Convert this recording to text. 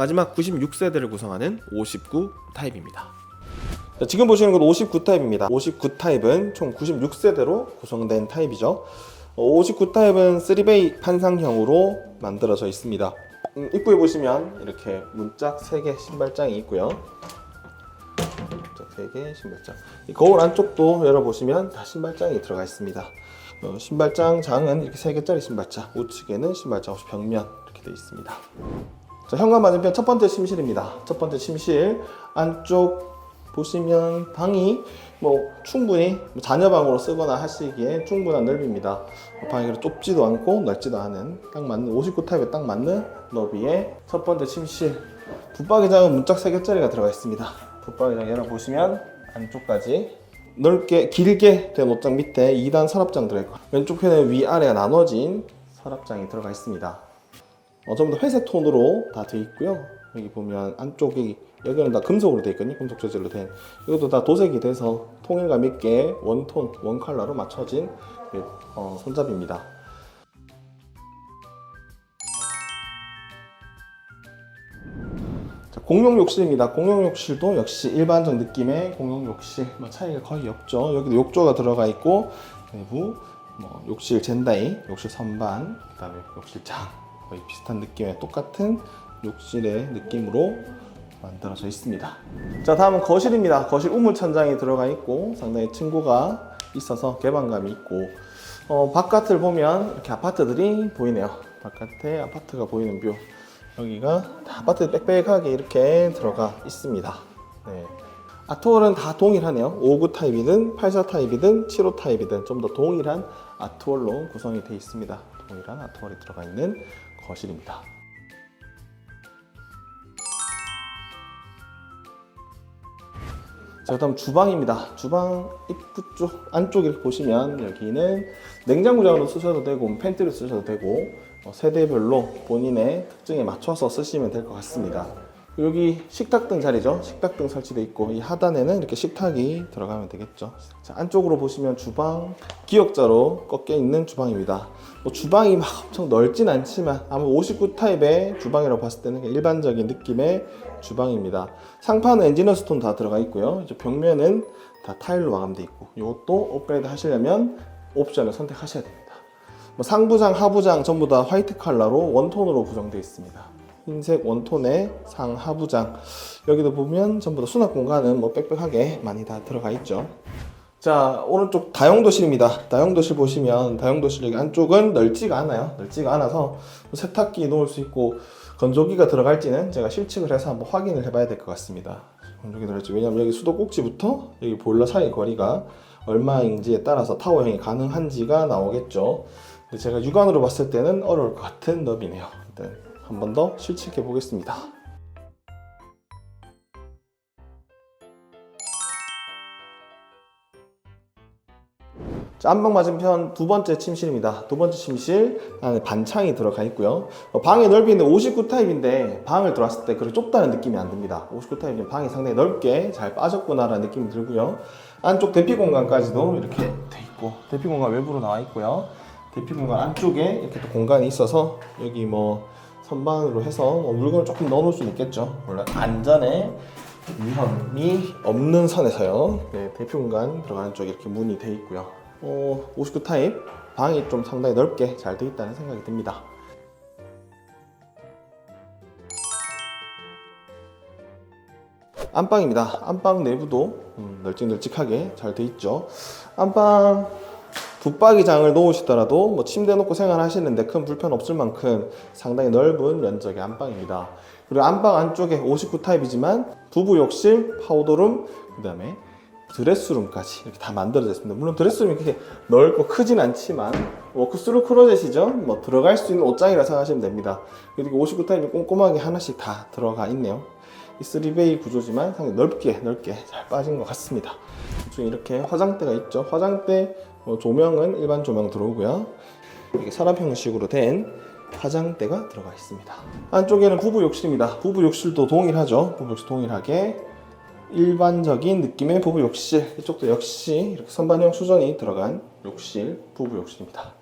마지막 96세대를 구성하는 59 타입입니다. 자, 지금 보시는 건 59 타입입니다. 59 타입은 총 96세대로 구성된 타입이죠. 59 타입은 3베이 판상형으로 만들어져 있습니다. 음, 입구에 보시면 이렇게 문짝 3개 신발장이 있고요. 문짝 3개 신발장. 이 거울 안쪽도 열어보시면 다 신발장이 들어가 있습니다. 어, 신발장 장은 이렇게 3개짜리 신발장, 우측에는 신발장 없이 벽면 이렇게 되어 있습니다. 자, 현관 맞은편 첫 번째 침실입니다. 첫 번째 침실 안쪽 보시면 방이 뭐 충분히 자녀 방으로 쓰거나 하시기에 충분한 넓이입니다. 방이 그렇게 좁지도 않고 넓지도 않은 딱 맞는 59 타입에 딱 맞는 너비의 첫 번째 침실. 붙박이장은 문짝 3개짜리가 들어가 있습니다. 붙박이장 열어보시면 안쪽까지 넓게 길게 된 옷장 밑에 2단 서랍장 들어있고 왼쪽 편에 위아래가 나눠진 서랍장이 들어가 있습니다. 어, 전부 다 회색 톤으로 다 되어 있고요. 여기 보면 안쪽이 여기는 다 금속으로 되어 있거든요. 금속 재질로 된 이것도 다 도색이 돼서 통일감 있게 원톤 원 컬러로 맞춰진 그, 어, 손잡이입니다. 자, 공용 욕실입니다. 공용 욕실도 역시 일반적 느낌의 공용 욕실 뭐 차이가 거의 없죠. 여기도 욕조가 들어가 있고 내부 뭐 욕실 젠다이, 욕실 선반, 그다음에 욕실장 거의 비슷한 느낌의 똑같은 욕실의 느낌으로 만들어져 있습니다. 자 다음은 거실입니다. 거실 우물 천장이 들어가 있고 상당히 층고가 있어서 개방감이 있고 어, 바깥을 보면 이렇게 아파트들이 보이네요. 바깥에 아파트가 보이는 뷰. 여기가 다 아파트 빽빽하게 이렇게 들어가 있습니다. 네. 아트월은 다 동일하네요. 59 타입이든 84 타입이든 75 타입이든 좀 더 동일한 아트월로 구성이 되어 있습니다. 동일한 아트월이 들어가 있는 거실입니다. 자, 그다음 주방입니다. 주방 입구 쪽 안쪽 이렇게 보시면 여기는 냉장고장으로 쓰셔도 되고 팬트를 쓰셔도 되고 어, 세대별로 본인의 특징에 맞춰서 쓰시면 될 것 같습니다. 여기 식탁 등 자리죠. 식탁 등 설치되어 있고 이 하단에는 이렇게 식탁이 들어가면 되겠죠. 자, 안쪽으로 보시면 주방 기역자로 꺾여 있는 주방입니다. 뭐 주방이 막 엄청 넓진 않지만 아마 59 타입의 주방이라고 봤을 때는 일반적인 느낌의 주방입니다. 상판은 엔지니어 스톤 다 들어가 있고요. 이제 벽면은 다 타일로 마감되어 있고 이것도 업그레이드 하시려면 옵션을 선택하셔야 됩니다. 뭐 상부장, 하부장 전부 다 화이트 컬러로 원톤으로 구성되어 있습니다. 흰색 원톤의 상 하부장 여기도 보면 전부 다 수납 공간은 뭐 빽빽하게 많이 다 들어가 있죠. 자 오른쪽 다용도실입니다. 다용도실 보시면 다용도실 여기 안쪽은 넓지가 않아요. 넓지가 않아서 세탁기 놓을 수 있고 건조기가 들어갈지는 제가 실측을 해서 한번 확인을 해봐야 될 것 같습니다. 건조기 들어갈지 왜냐면 여기 수도 꼭지부터 여기 보일러 사이 거리가 얼마인지에 따라서 타워형이 가능한지가 나오겠죠. 근데 제가 육안으로 봤을 때는 어려울 것 같은 너비네요. 일단 한 번 더 실측해 보겠습니다. 자, 안방 맞은편 두 번째 침실입니다. 두 번째 침실 안에 반창이 들어가 있고요. 어, 방의 넓이는 59 타입인데 방을 들어왔을 때 그렇게 좁다는 느낌이 안 듭니다. 59 타입은 방이 상당히 넓게 잘 빠졌구나라는 느낌이 들고요. 안쪽 대피 공간까지도 이렇게 돼 있고 대피 공간 외부로 나와 있고요. 대피 공간 안쪽에 이렇게 또 공간이 있어서 여기 뭐 선반으로 해서 뭐 물건을 조금 넣어놓을 수 있겠죠. 물론 안전에 위험이 없는 선에서요. 네, 대피 공간 들어가는 쪽에 이렇게 문이 돼 있고요. 어, 59 타입 방이 좀 상당히 넓게 잘 돼 있다는 생각이 듭니다. 안방입니다. 안방 내부도 음, 널찍널찍하게 잘 돼 있죠. 안방 붙박이장을 놓으시더라도 뭐 침대 놓고 생활하시는데 큰 불편 없을 만큼 상당히 넓은 면적의 안방입니다. 그리고 안방 안쪽에 59 타입이지만 부부 욕실, 파우더룸, 그 다음에 드레스룸까지 이렇게 다 만들어져 있습니다. 물론 드레스룸이 그렇게 넓고 크진 않지만 워크스루 크로젯이죠. 뭐 들어갈 수 있는 옷장이라 생각하시면 됩니다. 그리고 59 타입이 꼼꼼하게 하나씩 다 들어가 있네요. 이 3베이 구조지만 상당히 넓게 넓게 잘 빠진 것 같습니다. 좀 이렇게 화장대가 있죠. 화장대 뭐 조명은 일반 조명 들어오고요. 이게 서랍 형식으로 된 화장대가 들어가 있습니다. 안쪽에는 부부 욕실입니다. 부부 욕실도 동일하죠. 부부 욕실 동일하게 일반적인 느낌의 부부 욕실. 이쪽도 역시 이렇게 선반형 수전이 들어간 욕실, 부부 욕실입니다.